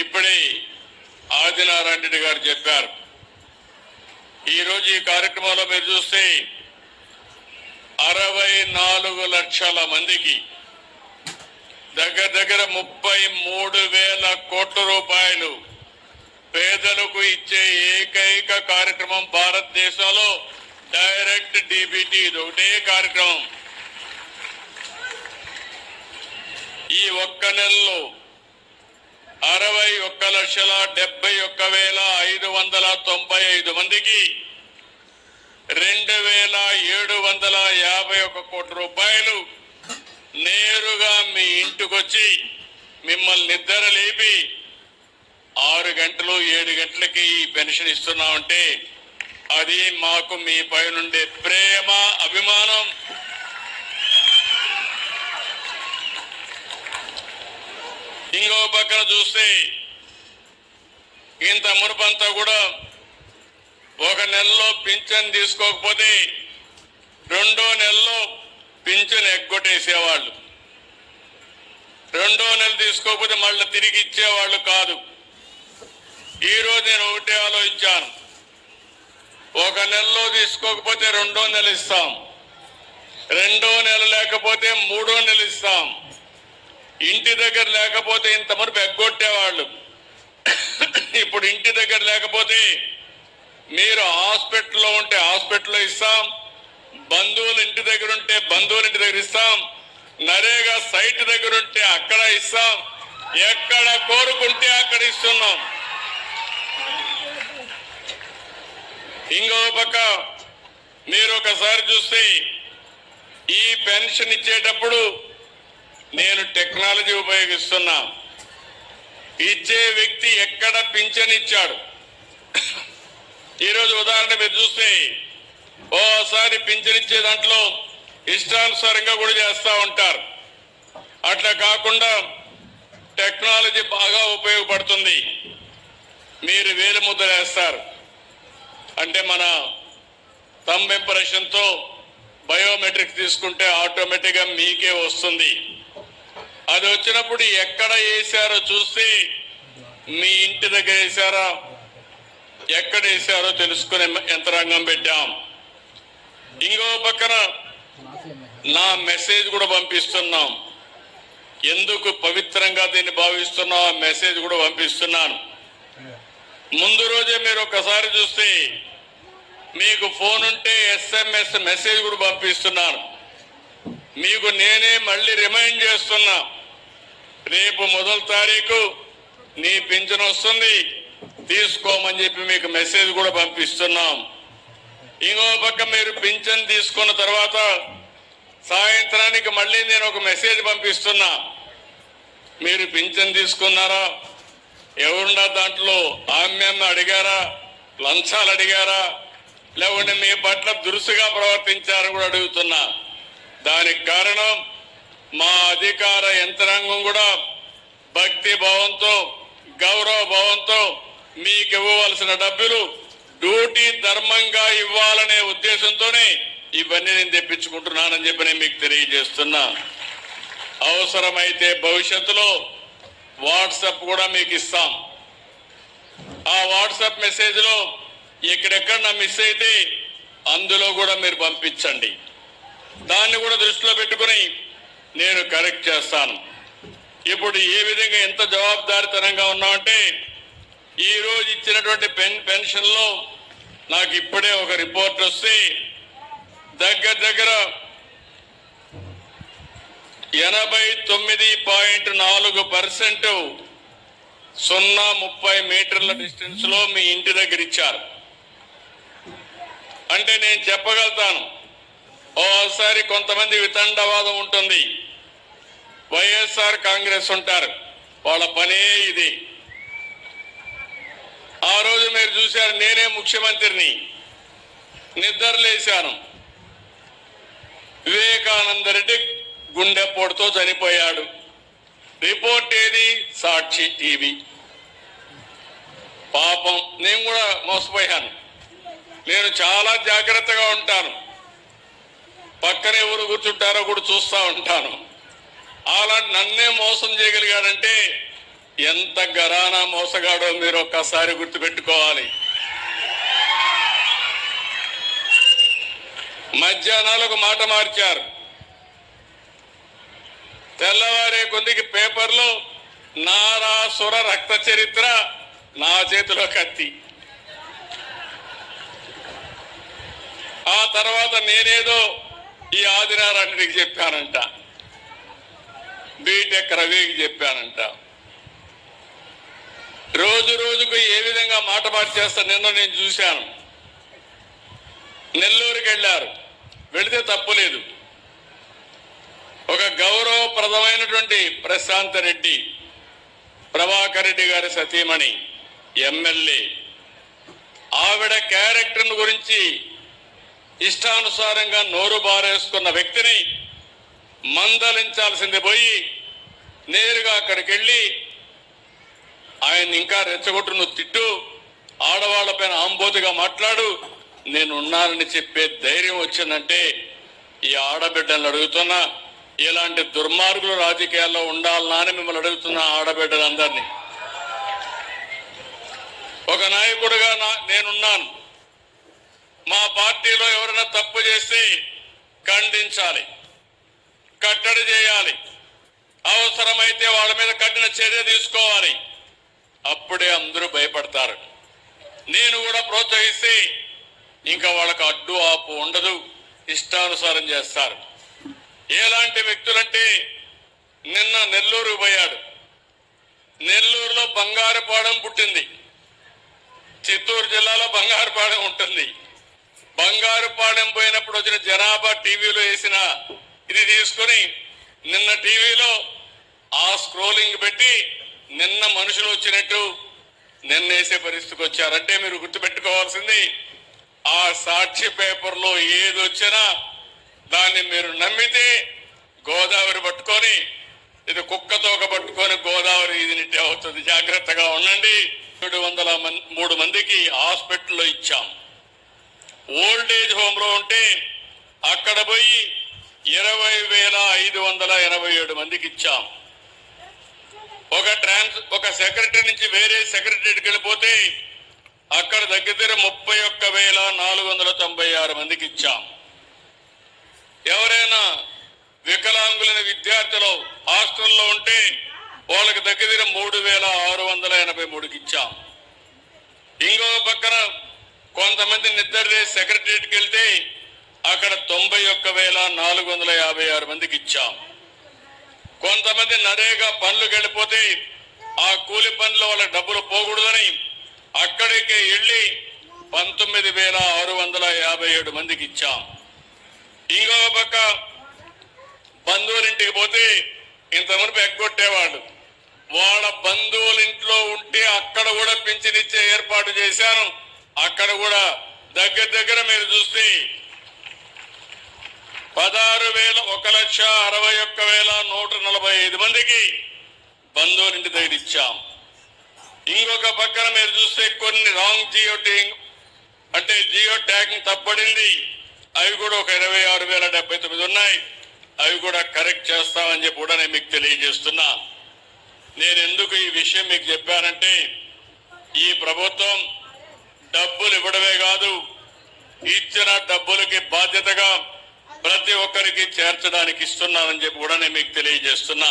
ఇప్పుడే ఆదినారాయణ రెడ్డి గారు చెప్పారు. ఈరోజు ఈ కార్యక్రమంలో మీరు చూస్తే అరవై నాలుగు లక్షల మందికి దగ్గర దగ్గర ముప్పై మూడు వేల కోట్ల రూపాయలు పేదలకు ఇచ్చే ఏకైక కార్యక్రమం భారతదేశంలో డైరెక్ట్ డీబీటీ. ఇది ఒకటే కార్యక్రమం. ఈ ఒక్క నెలలో అరవై ఒక్క లక్షల డెబ్బై ఒక్క వేల ఐదు వందల తొంభై ఐదు మందికి రెండు వేల ఏడు వందల యాభై ఒక కోటి రూపాయలు నేరుగా మీ ఇంటికొచ్చి మిమ్మల్ని నిద్ర లేపి ఆరు గంటలు ఏడు గంటలకి ఈ పెన్షన్ ఇస్తున్నామంటే అది మాకు మీ పైనుండే ప్రేమ అభిమానం. ఇంకో పక్కన చూస్తే ఇంత మునుపంతా కూడా ఒక నెలలో పింఛన్ తీసుకోకపోతే రెండో నెలలో పింఛన్ ఎగ్గొట్టేసేవాళ్ళు. రెండో నెల తీసుకోకపోతే మళ్ళీ తిరిగి ఇచ్చేవాళ్ళు కాదు. ఈ రోజు నేను ఒకటే ఆలోచించాను. ఒక నెలలో తీసుకోకపోతే రెండో నెల ఇస్తాం. రెండో నెల లేకపోతే మూడో నెల ఇస్తాం. ఇంటి దగ్గర లేకపోతే ఇంత బెగ్గొట్టేవాళ్ళు ఎగ్గొట్టేవాళ్ళు ఇప్పుడు ఇంటి దగ్గర లేకపోతే మీరు హాస్పిటల్లో ఉంటే హాస్పిటల్లో ఇస్తాం బంధువులు ఇంటి దగ్గర ఉంటే బంధువులు ఇంటి దగ్గర ఇస్తాం నరేగా సైట్ దగ్గర ఉంటే అక్కడ ఇస్తాం ఎక్కడ కోరుకుంటే అక్కడ ఇస్తున్నాం. ఇంకో పక్క మీరు ఒకసారి చూస్తే ఈ పెన్షన్ ఇచ్చేటప్పుడు టెక్నాలజీ ఉపయోగిస్తున్నాం. ఇచ్చే వ్యక్తి ఎక్కడ పింఛన్ ఇచ్చాడు ఈరోజు ఉదాహరణ మీరు చూస్తే ఓసారి పింఛన్ ఇచ్చే దాంట్లో ఇష్టానుసారంగా కూడా చేస్తూ ఉంటారు. అట్లా కాకుండా టెక్నాలజీ బాగా ఉపయోగపడుతుంది. మీరు వేలు ముద్ర వేస్తారు అంటే మన థంబ్ ఇంప్రెషన్తో బయోమెట్రిక్ తీసుకుంటే ఆటోమేటిక్గా మీకే వస్తుంది. అది వచ్చినప్పుడు ఎక్కడ వేసారో చూసి మీ ఇంటి దగ్గర వేసారా? ఎక్కడ వేసారో తెలుసుకునే యంత్రాంగం పెట్టాం. ఇంకో పక్కన నా మెసేజ్ కూడా పంపిస్తున్నాం. ఎందుకు పవిత్రంగా దీన్ని భావిస్తున్నావు? ఆ మెసేజ్ కూడా పంపిస్తున్నాను. ముందు రోజే మీరు ఒకసారి చూస్తే మీకు ఫోన్ ఉంటే ఎస్ఎంఎస్ మెసేజ్ కూడా పంపిస్తున్నాను. మీకు నేనే మళ్ళీ రిమైండ్ చేస్తున్నా. రేపు మొదటి తారీఖు నీ పింఛన్ వస్తుంది. తీసుకోమని చెప్పి మీకు మెసేజ్ కూడా పంపిస్తున్నాం. ఇంకో పక్క మీరు పింఛన్ తీసుకున్న తర్వాత సాయంత్రానికి మళ్ళీ నేను ఒక మెసేజ్ పంపిస్తున్నా. మీరు పింఛన్ తీసుకున్నారా? ఎవరున్నా దాంట్లో? ఆమ్యాన్ని అడిగారా? లంచాలు అడిగారా? లేకుంటే మీ పట్ల దురుసుగా ప్రవర్తించారని కూడా అడుగుతున్నా. దానికి కారణం మా అధికార యంత్రాంగం కూడా భక్తి భావంతో గౌరవ భావంతో మీకు ఇవ్వవలసిన డబ్బులు డ్యూటీ ధర్మంగా ఇవ్వాలనే ఉద్దేశంతోనే ఇవన్నీ నేను తెప్పించుకుంటున్నానని చెప్పి నేను మీకు తెలియజేస్తున్నా. అవసరమైతే భవిష్యత్తులో వాట్సాప్ కూడా మీకు ఇస్తాం. ఆ వాట్సాప్ మెసేజ్లో ఎక్కడెక్కడ నా మిస్ అయితే అందులో కూడా మీరు పంపించండి. దాన్ని కూడా దృష్టిలో పెట్టుకుని నేను కరెక్ట్ చేస్తాను. ఇప్పుడు ఏ విధంగా ఎంత జవాబుదారితనంగా ఉన్నామంటే ఈరోజు ఇచ్చినటువంటి పెన్ పెన్షన్లో నాకు ఇప్పుడే ఒక రిపోర్ట్ వస్తే దగ్గర దగ్గర ఎనభై తొమ్మిది పాయింట్ నాలుగు పర్సెంట్ సున్నా ముప్పై మీటర్ల డిస్టెన్స్లో మీ ఇంటి దగ్గర ఇచ్చారు. అంటే నేను చెప్పగలుగుతాను ఓసారి కొంతమంది వితండవాదం ఉంటుంది. వైఎస్ఆర్ కాంగ్రెస్ ఉంటారు. వాళ్ళ పనే ఇది. ఆ రోజు మీరు చూశారు నేనే ముఖ్యమంత్రిని. నిద్రలేశాను. వివేకానంద రెడ్డి గుండెపోటుతో చనిపోయాడు. రిపోర్ట్ ఏది? సాక్షి టీవీ. పాపం నేను కూడా మోసపోయాను. నేను చాలా జాగ్రత్తగా ఉంటాను. పక్కన ఎవరు కూర్చుంటారో కూడా చూస్తూ ఉంటాను. అలా నన్నే మోసం చేయగలిగాడంటే ఎంత గరానా మోసగాడో మీరు ఒక్కసారి గుర్తుపెట్టుకోవాలి. మధ్యాహ్నాలకు మాట మార్చారు. తెల్లవారే కొద్దికి పేపర్లో నారాసుర రక్త చరిత్ర నా చేతిలో కత్తి. ఆ తర్వాత నేనేదో ఈ ఆదినారాయణుడికి చెప్పానంట. బీటెక్ రవికి చెప్పానంట. రోజు రోజుకు ఏ విధంగా మాట మార్చేస్తా నిన్న నేను చూశాను. నెల్లూరుకి వెళ్ళారు. వెళితే తప్పులేదు ఒక గౌరవప్రదమైనటువంటి ప్రశాంత్ రెడ్డి ప్రభాకర్ రెడ్డి గారి సతీమణి ఎమ్మెల్యే. ఆవిడ క్యారెక్టర్ గురించి ఇష్టానుసారంగా నోరు బారేసుకున్న వ్యక్తిని మందలించాల్సింది పోయి నేరుగా అక్కడికి వెళ్ళి ఆయన ఇంకా రెచ్చగొట్టును తిట్టు ఆడవాళ్ళపైన ఆంబోతుగా మాట్లాడు నేను ఉన్నానని చెప్పే ధైర్యం వచ్చిందంటే ఈ ఆడబిడ్డలను అడుగుతున్నా. ఇలాంటి దుర్మార్గులు రాజకీయాల్లో ఉండాలనా అని మిమ్మల్ని అడుగుతున్నా ఆడబిడ్డలందరినీ. ఒక నాయకుడుగా నా నేనున్నాను. మా పార్టీలో ఎవరైనా తప్పు చేస్తే ఖండించాలి. కట్టడి చేయాలి. అవసరమైతే వాళ్ళ మీద కఠిన చర్య తీసుకోవాలి. అప్పుడే అందరూ భయపడతారు. నేను కూడా ప్రోత్సహిస్తే ఇంకా వాళ్ళకు అడ్డు ఆపు ఉండదు. ఇష్టానుసారం చేస్తారు. ఎలాంటి వ్యక్తులంటే నిన్న నెల్లూరు పోయాడు. నెల్లూరులో బంగారుపాడెం పుట్టింది. చిత్తూరు జిల్లాలో బంగారుపాడెం ఉంటుంది. బంగారుపాడెం పోయినప్పుడు వచ్చిన జనాభా టీవీలో వేసిన ఇది తీసుకొని నిన్న టీవీలో ఆ స్క్రోలింగ్ పెట్టి నిన్న మనుషులు వచ్చినట్టు నిన్న వేసే పరిస్థితికి వచ్చారంటే మీరు గుర్తుపెట్టుకోవాల్సింది ఆ సాక్షి పేపర్లో ఏది వచ్చినా దాన్ని మీరు నమ్మితే గోదావరి పట్టుకొని ఇది కుక్కతోక పట్టుకొని గోదావరి ఇది అవుతుంది. జాగ్రత్తగా ఉండండి. ఏడు వందల మం- మూడు మందికి హాస్పిటల్లో ఇచ్చాం. ఓల్డ్ ఏజ్ ఉంటే అక్కడ పోయి ఇరవై వేల ఐదు వందల ఎనభై ఏడు మందికి ఇచ్చాం. ఒక ట్రాన్స్ ఒక సెక్రటరీ నుంచి వేరే సెక్రటరీకి వెళ్ళిపోతే అక్కడ దగ్గర ముప్పై ఒక్క వేల నాలుగు వందల తొంభై ఆరు మందికి ఇచ్చాం. ఎవరైనా వికలాంగులైన విద్యార్థులు హాస్టల్లో ఉంటే వాళ్ళకి దగ్గర మూడు వేల ఆరు వందల ఎనభై మూడుకి ఇచ్చాం. ఇంకో పక్కన కొంతమంది నిద్ర సెక్రటరీకి వెళ్తే అక్కడ తొంభై ఒక్క వేల నాలుగు వందల యాభై ఆరు మందికి ఇచ్చాం. కొంతమంది నరేగా పనులు వెళ్ళిపోతే ఆ కూలి పనుల వల్ల డబ్బులు పోకూడదని అక్కడికి వెళ్ళి పంతొమ్మిది వేల ఆరు వందల యాభై ఏడు మందికి ఇచ్చాం. ఇంకొక పక్క బంధువులింటికి పోతే ఇంత మునుపు ఎగ్గొట్టేవాళ్ళు. వాళ్ళ బంధువుల ఇంట్లో ఉంటే అక్కడ కూడా పింఛనిచ్చే ఏర్పాటు చేశాను. అక్కడ కూడా దగ్గర దగ్గర మీరు చూస్తే పదహారు వేల ఒక లక్ష అరవై ఒక్క వేల నూట నలభై ఐదు మందికి బంధువుల ఇంటి దగ్గర ఇచ్చాం ఇంకొక పక్కన మీరు చూస్తే కొన్ని రాంగ్ జియో ట్యాగ్ అంటే జియో ట్యాగింగ్ తప్పబడింది అవి కూడా ఒక ఇరవై ఆరు వేల డెబ్బై తొమ్మిది ఉన్నాయి. అవి కూడా కరెక్ట్ చేస్తామని చెప్పి కూడా నేను మీకు తెలియజేస్తున్నా. నేను ఎందుకు ఈ విషయం మీకు చెప్పానంటే ఈ ప్రభుత్వం డబ్బులు ఇవ్వడమే కాదు ఇచ్చిన డబ్బులకి బాధ్యతగా ప్రతి ఒక్కరికి చేర్చడానికి ఇస్తున్నానని చెప్పి కూడా నేను మీకు తెలియజేస్తున్నా.